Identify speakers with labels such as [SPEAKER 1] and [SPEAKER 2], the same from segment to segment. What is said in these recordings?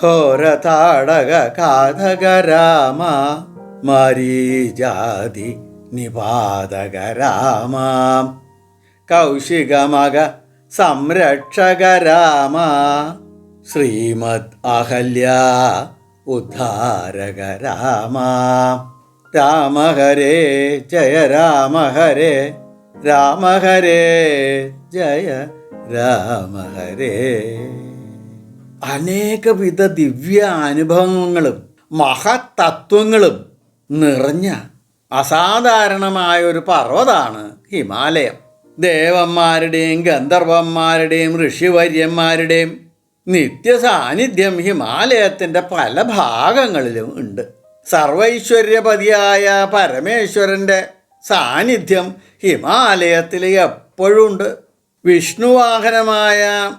[SPEAKER 1] ഘോരതാടക കാതക രാമ മരീജാതി നിപാതക രാമ കൗശികമക സംരക്ഷക രാമ ശ്രീമദ് അഹല്യ ഉദ്ധാരക രാമ രാമ ഹരേ ജയ രാമ ഹരേ രാമ ഹരേ ജയ രാമ ഹരേ അനേകവിധ ദിവ്യ അനുഭവങ്ങളും മഹത്തത്വങ്ങളും നിറഞ്ഞ അസാധാരണമായ ഒരു പർവതാണ് ഹിമാലയം. ദേവന്മാരുടെയും ഗന്ധർവന്മാരുടെയും ഋഷിവര്യന്മാരുടെയും നിത്യ സാന്നിധ്യം ഹിമാലയത്തിന്റെ പല ഭാഗങ്ങളിലും ഉണ്ട്. സർവൈശ്വര്യപതിയായ പരമേശ്വരന്റെ സാന്നിധ്യം ഹിമാലയത്തിൽ എപ്പോഴും ഉണ്ട് വിഷ്ണുവാഹനമായ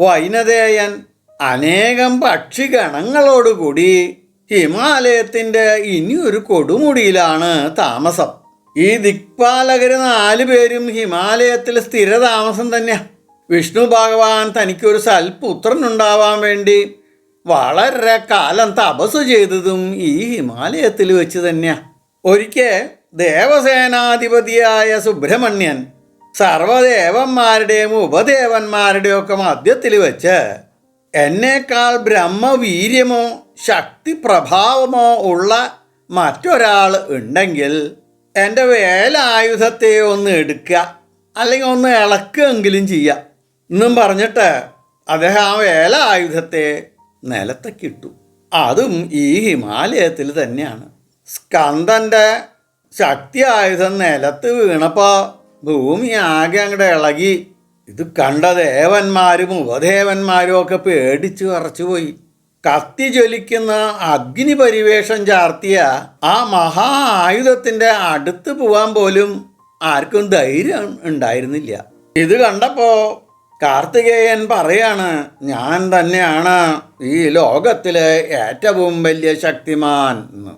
[SPEAKER 1] വൈനതേയൻ അനേകം പക്ഷിഗണങ്ങളോടുകൂടി ഹിമാലയത്തിന്റെ ഇനിയൊരു കൊടുമുടിയിലാണ് താമസം. ഈ ദിക്പാലകര് നാലു പേരും ഹിമാലയത്തിൽ സ്ഥിരതാമസം തന്നെയാ. വിഷ്ണു ഭഗവാൻ തനിക്കൊരു സൽപുത്രൻ ഉണ്ടാവാൻ വേണ്ടി വളരെ കാലം തപസ് ചെയ്തതും ഈ ഹിമാലയത്തിൽ വെച്ച് തന്നെയാ. ഒരിക്കൽ ദേവസേനാധിപതിയായ സുബ്രഹ്മണ്യൻ സർവദേവന്മാരുടെയും ഉപദേവന്മാരുടെയും ഒക്കെ മധ്യത്തിൽ വെച്ച് എന്നേക്കാൾ ബ്രഹ്മവീര്യമോ ശക്തി പ്രഭാവമോ ഉള്ള മറ്റൊരാൾ ഉണ്ടെങ്കിൽ എന്റെ വേലായുധത്തെ ഒന്ന് എടുക്കുക അല്ലെങ്കിൽ ഒന്ന് ഇളക്കുകയെങ്കിലും ചെയ്യുക. എന്നും പറഞ്ഞിട്ട് അദ്ദേഹം ആ വേലായുധത്തെ നിലത്തേക്കിട്ടു അതും ഈ ഹിമാലയത്തിൽ തന്നെയാണ്. സ്കന്ദന്റെ ശക്തി ആയുധം നിലത്ത് വീണപ്പോൾ ഭൂമി ആകെ അങ്ങോട്ട് ഇളകി. ഇത് കണ്ട ദേവന്മാരും ഉപദേവന്മാരും ഒക്കെ പേടിച്ചു വിറച്ചുപോയി കത്തി ജ്വലിക്കുന്ന അഗ്നി പരിവേഷം ചാർത്തിയ ആ മഹാ ആയുധത്തിന്റെ അടുത്ത് പോവാൻ പോലും ആർക്കും ധൈര്യം ഉണ്ടായിരുന്നില്ല. ഇത് കണ്ടപ്പോൾ കാർത്തികേയൻ പറയാണ് ഞാൻ തന്നെയാണ് ഈ ലോകത്തിലെ ഏറ്റവും വലിയ ശക്തിമാൻ എന്ന്.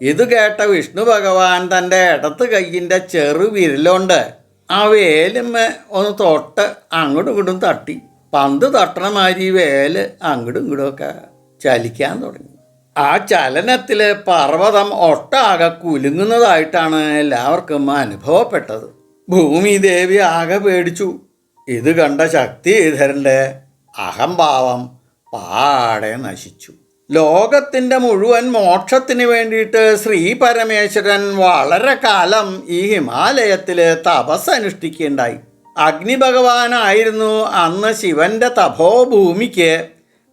[SPEAKER 1] ഇത് കേട്ട വിഷ്ണു ഭഗവാൻ തന്റെ ഇടത്ത് കൈയിന്റെ ചെറു വിരലുകൊണ്ട് ആ വേലമ്മ ഒന്ന് തൊട്ട് അങ്ങോട്ടും ഇങ്ങോട്ടും തട്ടി. പന്ത് തട്ടണ മാതിരി വേൽ അങ്ങോട്ടും ഇങ്ങോട്ടും ഒക്കെ ചലിക്കാൻ തുടങ്ങി. ആ ചലനത്തിൽ പർവതം ഒട്ടാകെ കുലുങ്ങുന്നതായിട്ടാണ് എല്ലാവർക്കും അനുഭവപ്പെട്ടത്. ഭൂമി ദേവി ആകെ പേടിച്ചു. ഇത് കണ്ട ശക്തിധരന്റെ അഹംഭാവം പാടെ നശിച്ചു. ലോകത്തിന്റെ മുഴുവൻ മോക്ഷത്തിന് വേണ്ടിയിട്ട് ശ്രീ പരമേശ്വരൻ വളരെ കാലം ഈ ഹിമാലയത്തിൽ തപസ് അനുഷ്ഠിക്കുകയുണ്ടായി അഗ്നി ഭഗവാനായിരുന്നു അന്ന് ശിവന്റെ തപോഭൂമിക്ക്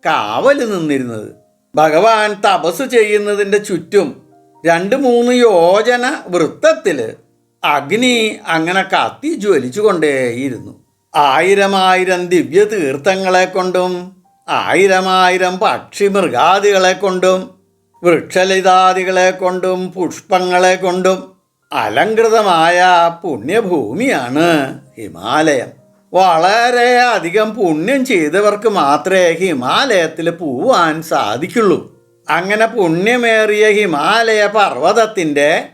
[SPEAKER 1] കാവൽ നിന്നിരുന്നത്. ഭഗവാൻ തപസ് ചെയ്യുന്നതിന്റെ ചുറ്റും രണ്ട് മൂന്ന് യോജന വൃത്തത്തിൽ അഗ്നി അങ്ങനെ കത്തി ജ്വലിച്ചുകൊണ്ടേയിരുന്നു ആയിരം ആയിരം ദിവ്യ തീർത്ഥങ്ങളെ കൊണ്ടും ആയിരം ആയിരം പക്ഷി മൃഗാദികളെ കൊണ്ടും വൃക്ഷലതാദികളെ കൊണ്ടും പുഷ്പങ്ങളെ കൊണ്ടും അലങ്കൃതമായ പുണ്യഭൂമിയാണ് ഹിമാലയം. വളരെ അധികം പുണ്യം ചെയ്തവർക്ക് മാത്രമേ ഹിമാലയത്തിൽ പോവാൻ സാധിക്കുള്ളൂ. അങ്ങനെ പുണ്യമേറിയ ഹിമാലയ പർവതത്തിന്റെ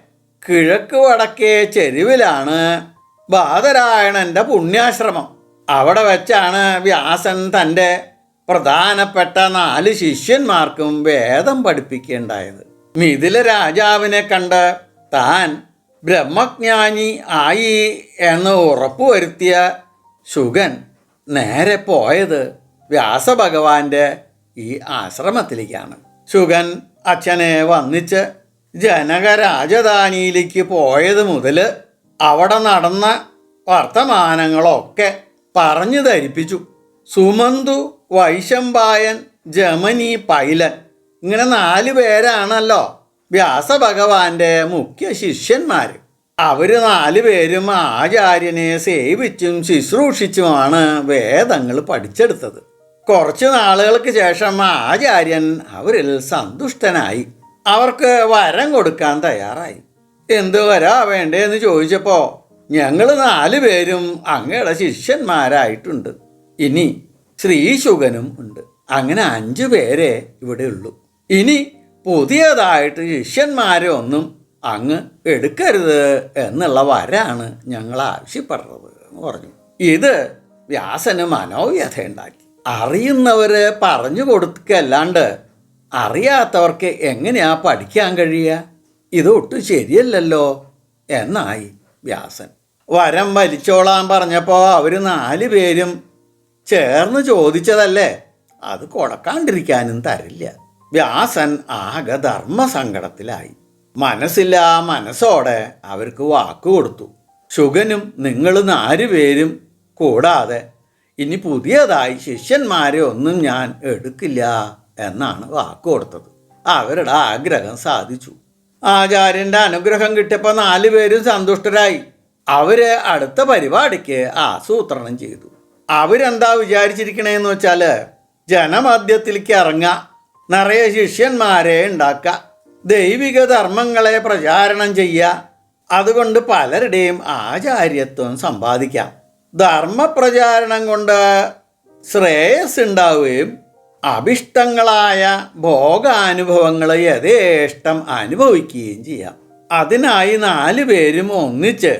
[SPEAKER 1] കിഴക്ക് വടക്കേ ചെരുവിലാണ് ബാദരായണന്റെ പുണ്യാശ്രമം. അവിടെ വെച്ചാണ് വ്യാസൻ തന്റെ പ്രധാനപ്പെട്ട നാല് ശിഷ്യന്മാർക്കും വേദം പഠിപ്പിക്കേണ്ടായത്. മിഥില രാജാവിനെ കണ്ട് താൻ ബ്രഹ്മജ്ഞാനി ആയി എന്ന് ഉറപ്പുവരുത്തിയ ശുഗൻ നേരെ പോയത് വ്യാസഭഗവാന്റെ ഈ ആശ്രമത്തിലേക്കാണ്. ശുഗൻ അച്ഛനെ വന്നിച്ച് ജനക രാജധാനിയിലേക്ക് പോയത് മുതൽ അവിടെ നടന്ന വർത്തമാനങ്ങളൊക്കെ പറഞ്ഞു ധരിപ്പിച്ചു. സുമന്തു വൈശമ്പായൻ ജമനി പൈലൻ. ഇങ്ങനെ നാല് പേരാണല്ലോ. വ്യാസഭഗവാന്റെ മുഖ്യ ശിഷ്യന്മാർ അവർ നാല് പേരും ആചാര്യനെ സേവിച്ചും ശുശ്രൂഷിച്ചുമാണ് വേദങ്ങൾ പഠിച്ചെടുത്തത്. കുറച്ച് നാളുകൾക്ക് ശേഷം ആചാര്യൻ അവരിൽ സന്തുഷ്ടനായി. അവർക്ക് വരം കൊടുക്കാൻ തയ്യാറായി. എന്ത് വരാ വേണ്ടേന്ന് ചോദിച്ചപ്പോൾ ഞങ്ങൾ നാല് പേരും അങ്ങയുടെ ശിഷ്യന്മാരായിട്ടുണ്ട്. ഇനി ശ്രീശുഗനും ഉണ്ട്. അങ്ങനെ അഞ്ചു പേരെ ഇവിടെ ഉള്ളൂ. ഇനി പുതിയതായിട്ട് ശിഷ്യന്മാരെ ഒന്നും അങ്ങ് എടുക്കരുത് എന്നുള്ള വരാണ് ഞങ്ങൾ ആവശ്യപ്പെടുന്നത് എന്ന് പറഞ്ഞു. ഇത് വ്യാസന് മനോവ്യഥ ഉണ്ടാക്കി. അറിയുന്നവര് പറഞ്ഞു കൊടുക്കല്ലാണ്ട് അറിയാത്തവർക്ക് എങ്ങനെയാ പഠിക്കാൻ കഴിയുക? ഇതൊട്ടും ശരിയല്ലല്ലോ എന്നായി വ്യാസൻ. വരം വലിച്ചോളാൻ പറഞ്ഞപ്പോൾ അവർ നാല് പേരും ചേർന്ന് ചോദിച്ചതല്ലേ? അത് കൊടുക്കാണ്ടിരിക്കാനും തരില്ല. വ്യാസൻ ആകെ ധർമ്മസങ്കടത്തിലായി. മനസ്സില്ല മനസ്സോടെ അവർക്ക് വാക്ക് കൊടുത്തു. ശുഗനും നിങ്ങൾ നാലുപേരും കൂടാതെ ഇനി പുതിയതായി ശിഷ്യന്മാരെ ഒന്നും ഞാൻ എടുക്കില്ല എന്നാണ് വാക്ക് കൊടുത്തത്. അവരുടെ ആഗ്രഹം സാധിച്ചു. ആചാര്യന്റെ അനുഗ്രഹം കിട്ടിയപ്പോൾ നാലുപേരും സന്തുഷ്ടരായി. അവരെ അടുത്ത പരിപാടിക്ക് ആസൂത്രണം ചെയ്തു. അവരെന്താ വിചാരിച്ചിരിക്കണേന്ന് വെച്ചാൽ ജനമധ്യത്തിലേക്ക് ഇറങ്ങുക നിറയെ ശിഷ്യന്മാരെ ഉണ്ടാക്കുക ദൈവിക ധർമ്മങ്ങളെ പ്രചാരണം ചെയ്യുക അതുകൊണ്ട് പലരുടെയും ആചാര്യത്വം സമ്പാദിക്കാം. ധർമ്മപ്രചാരണം കൊണ്ട് ശ്രേയസ് ഉണ്ടാവുകയും അഭിഷ്ടങ്ങളായ ഭോഗാനുഭവങ്ങൾ യഥേഷ്ടം അനുഭവിക്കുകയും ചെയ്യാം. അതിനായി നാലു പേരും ഒന്നിച്ച്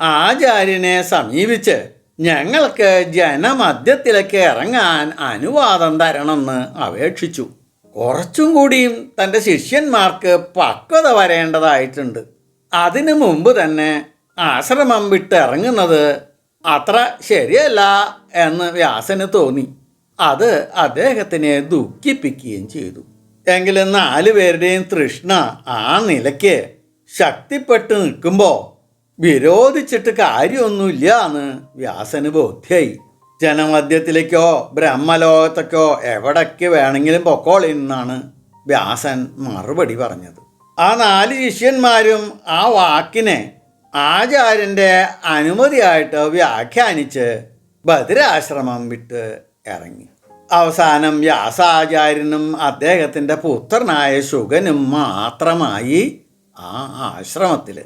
[SPEAKER 1] ആചാര്യനെ സമീപിച്ച് ഞങ്ങൾക്ക് ജനമധ്യത്തിലേക്ക് ഇറങ്ങാൻ അനുവാദം തരണമെന്ന് അപേക്ഷിച്ചു. കുറച്ചും കൂടിയും തന്റെ ശിഷ്യന്മാർക്ക് പക്വത വരേണ്ടതായിട്ടുണ്ട്. അതിനു മുമ്പ് തന്നെ ആശ്രമം വിട്ടിറങ്ങുന്നത് അത്ര ശരിയല്ല എന്ന് വ്യാസന് തോന്നി. അത് അദ്ദേഹത്തിനെ ദുഃഖിപ്പിക്കുകയും ചെയ്തു. എങ്കിലും നാലു പേരുടെയും തൃഷ്ണ ആ നിലയ്ക്ക് ശക്തിപ്പെട്ട് നിൽക്കുമ്പോൾ വിരോധിച്ചിട്ട് കാര്യമൊന്നുമില്ല എന്ന് വ്യാസന് ബോധ്യായി. ജനമധ്യത്തിലേക്കോ ബ്രഹ്മലോകത്തേക്കോ എവിടേക്ക് വേണമെങ്കിലും പൊക്കോളി എന്നാണ് വ്യാസൻ മറുപടി പറഞ്ഞത്. ആ നാല് ശിഷ്യന്മാരും ആ വാക്കിനെ ആചാര്യന്റെ അനുമതിയായിട്ട് വ്യാഖ്യാനിച്ച് ബദിരാശ്രമം വിട്ട് ഇറങ്ങി. അവസാനം വ്യാസാചാര്യനും അദ്ദേഹത്തിന്റെ പുത്രനായ ശുഗനും മാത്രമായി ആ ആശ്രമത്തിൽ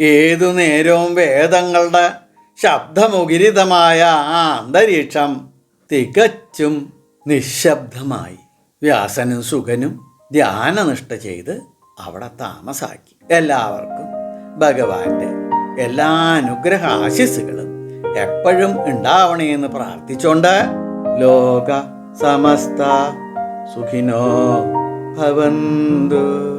[SPEAKER 1] ഏതു നേരവും വേദങ്ങളുടെ ശബ്ദമുഖരിതമായ ആ അന്തരീക്ഷം തികച്ചും നിശബ്ദമായി. വ്യാസനും സുഖനും ധ്യാനനിഷ്ഠ ചെയ്ത് അവിടെ താമസാക്കി. എല്ലാവർക്കും ഭഗവാന്റെ എല്ലാ അനുഗ്രഹ ആശിസ്സുകളും എപ്പോഴും ഉണ്ടാവണേന്ന് പ്രാർത്ഥിച്ചുകൊണ്ട് ലോക സമസ്ത സുഖിനോ ഭവന്തു.